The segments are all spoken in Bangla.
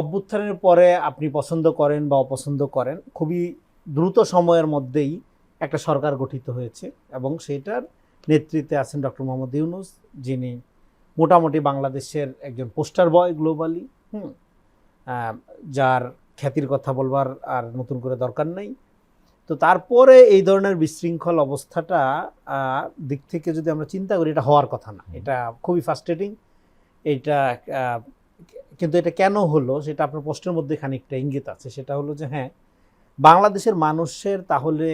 অভ্যুত্থানের পরে আপনি পছন্দ করেন বা অপছন্দ করেন খুবই দ্রুত সময়ের মধ্যেই একটা সরকার গঠিত হয়েছে এবং সেটার নেতৃত্বে আছেন ডক্টর মোহাম্মদ ইউনুস যিনি মোটামুটি বাংলাদেশের একজন পোস্টার বয় গ্লোবালি হুম যার খ্যাতির কথা বলবার আর নতুন করে দরকার নেই। তো তারপরে এই ধরনের বিশৃঙ্খল অবস্থাটা দিক থেকে যদি আমরা চিন্তা করি এটা হওয়ার কথা না। এটা খুবই ফার্স্ট্রেটিং এটা কিন্তু এটা কেন হলো সেটা আপনার প্রশ্নের মধ্যে খানিকটা ইঙ্গিত আছে। সেটা হলো যে হ্যাঁ বাংলাদেশের মানুষের তাহলে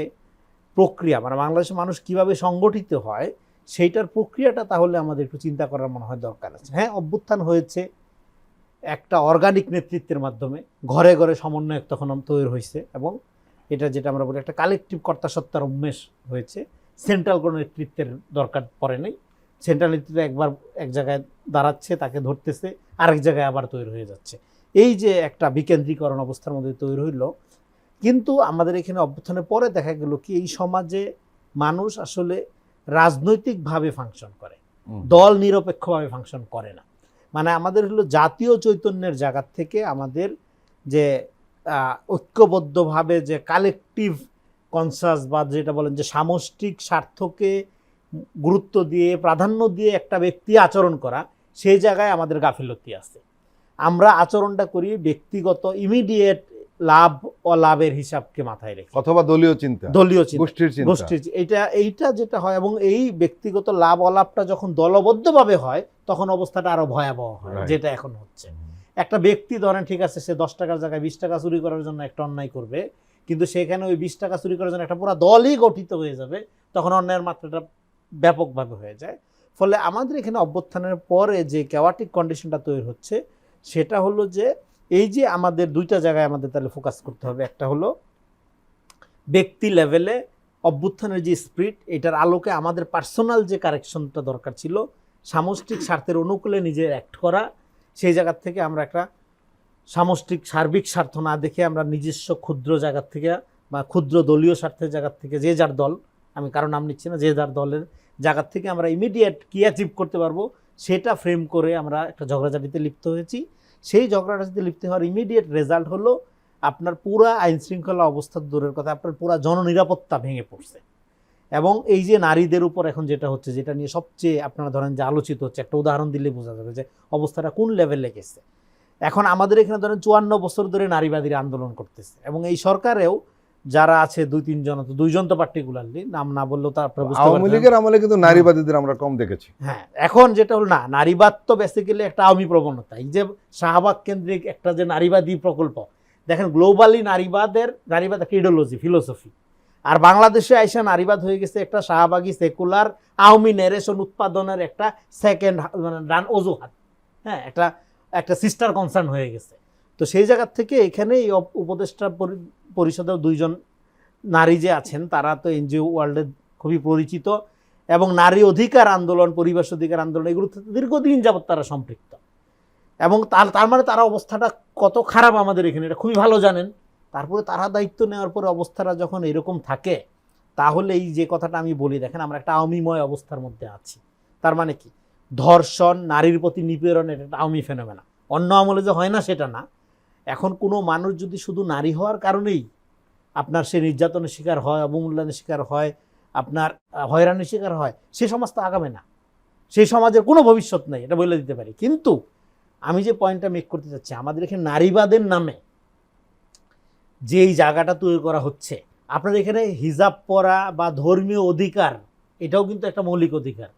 প্রক্রিয়া মানে বাংলাদেশের মানুষ কীভাবে সংগঠিত হয়, সেইটার প্রক্রিয়াটা তাহলে আমাদের একটু চিন্তা করার মনে হয় দরকার আছে। হ্যাঁ অভ্যুত্থান হয়েছে একটা অর্গানিক নেতৃত্বের মাধ্যমে, ঘরে ঘরে সমন্বয়ক তখন তৈরি হয়েছে এবং এটা যেটা আমরা বলি একটা কালেকটিভ কর্তাসত্তার উন্মেষ হয়েছে। সেন্ট্রাল কোনো নেতৃত্বের দরকার পড়ে নেই। সেন্ট্রাল নেতৃত্ব একবার এক জায়গায় দাঁড়াচ্ছে তাকে ধরতেছে আরেক জায়গায় আবার তৈরি হয়ে যাচ্ছে। এই যে একটা বিকেন্দ্রীকরণ অবস্থার মধ্যে তৈরি হইল কিন্তু আমাদের এখানে অভ্যুত্থানের পরে দেখা গেল কি এই সমাজে মানুষ আসলে রাজনৈতিকভাবে ফাংশন করে। দল নিরপেক্ষভাবে ফাংশন করে না। মানে আমাদের হলো জাতীয় চৈতন্যের জায়গা থেকে আমাদের যে ঐক্যবদ্ধভাবে যে কালেকটিভ কনসাস বা যেটা বলেন যে সামষ্টিক স্বার্থকে গুরুত্ব দিয়ে প্রাধান্য দিয়ে একটা ব্যক্তি আচরণ করা সেই জায়গায় আমাদের গাফিলতি আছে। আমরা আচরণটা করি ব্যক্তিগত ইমিডিয়েট লাভ অলাভের হিসাবকে মাথায় রেখে। অথবা দলীয় চিন্তা। দলীয় চিন্তা। গোষ্ঠীর চিন্তা। গোষ্ঠীর এইটা এইটা যেটা হয় এবং এই ব্যক্তিগত লাভ অলাভটা যখন দলবদ্ধভাবে হয় তখন অবস্থাটা আরও ভয়াবহ হয় যেটা এখন হচ্ছে। একটা ব্যক্তি ধরেন ঠিক আছে সে দশ টাকার জায়গায় বিশ টাকা চুরি করার জন্য একটা অন্যায় করবে কিন্তু সেখানে ওই বিশ টাকা চুরি করার জন্য একটা পুরো দলই গঠিত হয়ে যাবে তখন অন্যায়ের মাত্রাটা ব্যাপকভাবে হয়ে যায়। ফলে আমাদের এখানে অভ্যুত্থানের পরে যে ক্যাওয়াটিক কন্ডিশনটা তৈরি হচ্ছে, সেটা হলো যে এই যে আমাদের দুইটা জায়গায় আমাদের তাহলে ফোকাস করতে হবে। একটা হলো ব্যক্তি লেভেলে অভ্যুত্থানের যে স্পিরিট এটার আলোকে আমাদের পার্সোনাল যে কারেকশনটা দরকার ছিল, সামষ্টিক স্বার্থের অনুকূলে নিজের অ্যাক্ট করা, সেই জায়গার থেকে আমরা একটা সামষ্টিক সার্বিক স্বার্থ না দেখে আমরা নিজস্ব ক্ষুদ্র জায়গার থেকে বা ক্ষুদ্র দলীয় স্বার্থের জায়গার থেকে যে যার দল, আমি কারও নাম নিচ্ছি না, যে যার দলের জায়গার থেকে আমরা ইমিডিয়েট কী অ্যাচিভ করতে পারব, সেটা ফ্রেম করে আমরা একটা ঝগড়াঝাটিতে লিপ্ত হয়েছি। সেই ঝগড়াঝাটিতে লিপ্ত হওয়ার ইমিডিয়েট রেজাল্ট হলো আপনার পুরা আইন শৃঙ্খলা অবস্থা দূরের কথা, আপনার পুরা জননিরাপত্তা ভেঙে পড়ছে। এবং এই যে নারীদের উপর এখন যেটা হচ্ছে, যেটা নিয়ে সবচেয়ে আপনারা ধরেন যে আলোচিত হচ্ছে, একটা উদাহরণ দিলে বোঝা যাবে যে অবস্থাটা কোন লেভেলে গেছে। এখন আমাদের এখানে ধরেন চুয়ান্ন বছর ধরে নারীবাদীরা আন্দোলন করতেছে এবং এই সরকারেও যারা আছে দুই তিনজন তো দুইজন তো পার্টিকুলারলি নাম না বললেও তো আওয়ামী লীগের আমলে কিন্তু নারীবাদীদের আমরা কম দেখেছি। হ্যাঁ এখন যেটা হলো না নারীবাদ তো বেসিক্যালি একটা আওয়ামী প্রবণতা। এই যে শাহবাগ কেন্দ্রিক একটা যে নারীবাদী প্রকল্প দেখেন গ্লোবালি নারীবাদের নারীবাদ একটা ইডিওলজি ফিলোসফি আর বাংলাদেশে আইসা নারীবাদ হয়ে গেছে একটা শাহবাগী সেকুলার আওয়ামী নেরেশন উৎপাদনের একটা সেকেন্ড মানে ডান অজুহাত। হ্যাঁ একটা একটা সিস্টার কনসার্ন হয়ে গেছে। তো সেই জায়গার থেকে এখানে এই উপদেষ্টা পরিষদেও দুইজন নারী যে আছেন, তারা তো এনজিও ওয়ার্ল্ডে খুবই পরিচিত এবং নারী অধিকার আন্দোলন, পরিবেশ অধিকার আন্দোলন, এগুলো দীর্ঘদিন যাবত তারা সম্পৃক্ত। এবং তার তার মানে তারা অবস্থাটা কত খারাপ আমাদের এখানে, এটা খুবই ভালো জানেন। তারপরে তারা দায়িত্ব নেওয়ার পরে অবস্থাটা যখন এরকম থাকে, তাহলে এই যে কথাটা আমি বলি, দেখেন আমরা একটা আওয়ামীময় অবস্থার মধ্যে আছি। তার মানে কি? ধর্ষণ, নারীর প্রতি নিপীড়ন এটা একটা আওয়ামী ফেনোমেনা। অন্য আমলে যে হয় না, সেটা না। এখন কোনো মানুষ যদি শুধু নারী হওয়ার কারণেই আপনার সে নির্যাতনের শিকার হয়, অবমূল্যায়নের শিকার হয়, আপনার হয়রানির শিকার হয়, সে সমাজ তো আগামে না। সেই সমাজের কোনো ভবিষ্যৎ নেই, এটা বলে দিতে পারি। কিন্তু আমি যে পয়েন্টটা মেক করতে চাচ্ছি, আমাদের এখানে নারীবাদের নামে যে এই জায়গাটা তৈরি করা হচ্ছে, আপনার এখানে হিজাব পরা বা ধর্মীয় অধিকার, এটাও কিন্তু একটা মৌলিক অধিকার।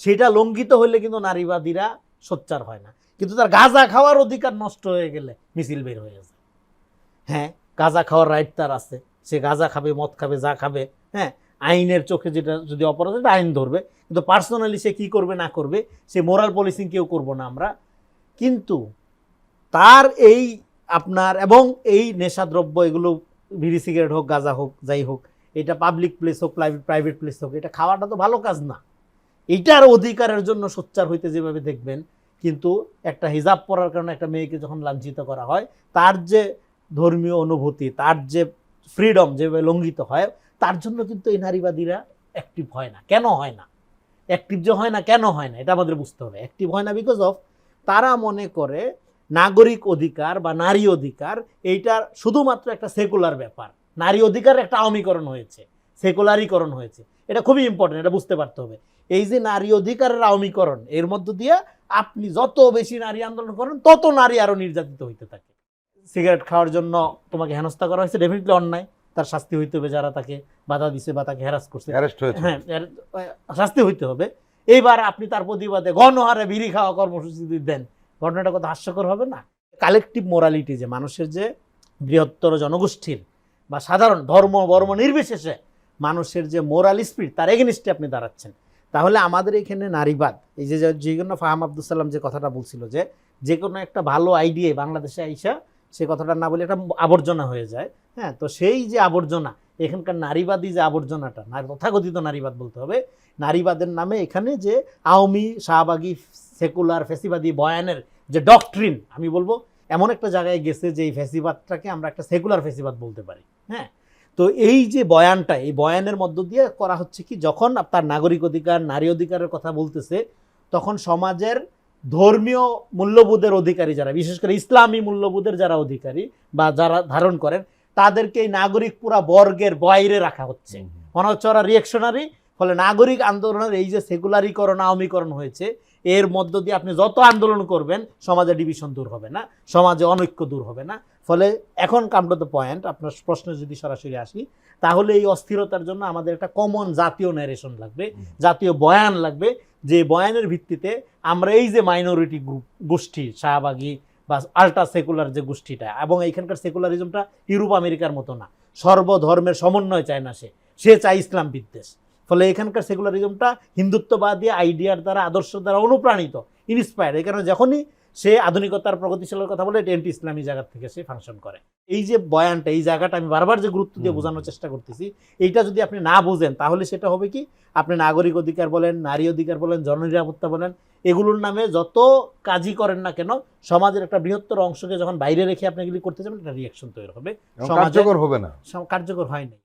সেটা লঙ্ঘিত হলে কিন্তু নারীবাদীরা সোচ্চার হয় না। কিন্তু তার গাঁজা খাওয়ার অধিকার নষ্ট হয়ে গেলে মিছিল বের হয়ে যায়। হ্যাঁ গাঁজা খাওয়ার রাইট তার আছে। সে গাঁজা খাবে, মদ খাবে, যা খাবে হ্যাঁ আইনের চোখে যেটা, যদি অপরাধ এটা আইন ধরবে। কিন্তু পার্সোনালি সে কি করবে, না করবে, সে মোরাল পলিসিং কেউ করব না আমরা। কিন্তু তার এই আপনার এবং এই নেশাদ্রব্য, এগুলো বিড়ি সিগারেট হোক, গাঁজা হোক, যাই হোক, এটা পাবলিক প্লেস হোক প্রাইভেট প্লেস হোক, এটা খাওয়াটা তো ভালো কাজ না। এইটার অধিকারের জন্য সোচ্চার হইতে যেভাবে দেখবেন কিন্তু একটা হিজাব পরার কারণে একটা মেয়েকে যখন লাঞ্ছিত করা হয়, তার যে ধর্মীয় অনুভূতি, তার যে ফ্রিডম যেভাবে লঙ্ঘিত হয়, তার জন্য কিন্তু এই নারীবাদীরা অ্যাক্টিভ হয় না। কেন হয় না? অ্যাক্টিভ যে হয় না, কেন হয় না? এটা আমাদের বুঝতে হবে। অ্যাক্টিভ হয় না বিকজ অফ তারা মনে করে নাগরিক অধিকার বা নারী অধিকার, এইটা শুধুমাত্র একটা সেকুলার ব্যাপার। নারী অধিকার একটা আওয়ামীকরণ হয়েছে সেকুলারিকরণ হয়েছে। এটা খুবই ইম্পর্টেন্ট এটা বুঝতে পারতে হবে। এই যে নারী অধিকারের আওয়ামীকরণ এর মধ্য দিয়ে আপনি যত বেশি নারী আন্দোলন করেন তত নারী আরও নির্যাতিত হইতে থাকে। সিগারেট খাওয়ার জন্য তোমাকে হেনস্থা করা হয়েছে ডেফিনেটলি অন্যায়। তার শাস্তি হইতে হবে যারা তাকে বাধা দিছে বা তাকে হ্যারাস করছে। হ্যাঁ শাস্তি হইতে হবে। এইবার আপনি তার প্রতিবাদে গণহারে বিড়ি খাওয়া কর্মসূচি দেন। ঘটনাটা কত হাস্যকর হবে না? কালেকটিভ মোরালিটি যে মানুষের যে বৃহত্তর জনগোষ্ঠীর বা সাধারণ ধর্ম বর্ম নির্বিশেষে মানুষের যে মোরাল স্পিরিট তার এগেনিস্টে আপনি দাঁড়াচ্ছেন। তাহলে আমাদের এখানে নারীবাদ, এই যে যে জন্য ফাহাম আব্দুল যে কথাটা বলছিল যে যে কোনো একটা ভালো আইডিয়া বাংলাদেশে আইসা সে কথাটা না বলে একটা আবর্জনা হয়ে যায়। হ্যাঁ তো সেই যে আবর্জনা, এখানকার নারীবাদী যে আবর্জনাটা তথাকথিত নারীবাদ বলতে হবে, নারীবাদের নামে এখানে যে আওয়ামী, শাহবাগী, সেকুলার, ফেসিবাদী বয়ানের যে ডকট্রিন আমি বলব, এমন একটা জায়গায় গেছে যে এই ফেসিবাদটাকে আমরা একটা সেকুলার ফেসিবাদ বলতে পারি। হ্যাঁ তো এই যে বয়ানটা এই বয়ানের মধ্য দিয়ে করা হচ্ছে কি যখন আপনার নাগরিক অধিকার নারী অধিকারের কথা বলতেছে তখন সমাজের ধর্মীয় মূল্যবোধের অধিকারী যারা বিশেষ করে ইসলামী মূল্যবোধের যারা অধিকারী বা যারা ধারণ করেন তাদেরকে এই নাগরিক পুরা বর্গের বাইরে রাখা হচ্ছে। মনে হচ্ছে ওরা রিয়েকশনারি ফলে নাগরিক আন্দোলনের এই যে সেকুলারিকরণ আওয়ামীকরণ হয়েছে এর মধ্য দিয়ে আপনি যত আন্দোলন করবেন সমাজে ডিভিশন দূর হবে না সমাজে অনৈক্য দূর হবে না। ফলে এখন কাম টু দ্য পয়েন্ট আপনার প্রশ্নে যদি সরাসরি আসি তাহলে এই অস্থিরতার জন্য আমাদের একটা কমন জাতীয় ন্যারেশন লাগবে জাতীয় বয়ান লাগবে যে বয়ানের ভিত্তিতে আমরা এই যে মাইনরিটি গ্রুপ গোষ্ঠী শাহবাগী বা আল্ট্রা সেকুলার যে গোষ্ঠীটা এবং এইখানকার সেকুলারিজমটা ইউরোপ আমেরিকার মতো না। সর্বধর্মের সমন্বয় চায় না সে। সে চায় ইসলাম বিদ্বেষ। ফলে এখানকার সেকুলারিজমটা হিন্দুত্ববাদী আইডিয়ার দ্বারা আদর্শ দ্বারা অনুপ্রাণিত ইন্সপায়ার এই কারণে যখনই সে আধুনিকতার প্রগতিশীলের কথা বলে এটা অ্যান্টি ইসলামী জায়গা থেকে সে ফাংশন করে। এই যে বয়ানটা এই জায়গাটা আমি বারবার যে গুরুত্ব দিয়ে বোঝানোর চেষ্টা করতেছি এইটা যদি আপনি না বোঝেন তাহলে সেটা হবে কি? আপনি নাগরিক অধিকার বলেন নারী অধিকার বলেন জননিরাপত্তা বলেন এগুলোর নামে যত কাজই করেন না কেন সমাজের একটা বৃহত্তর অংশকে যখন বাইরে রেখে আপনি এগুলি করতে যাবেন একটা রিয়াকশন তৈরি হবে। কার্যকর হবে না। কার্যকর হয় নাই।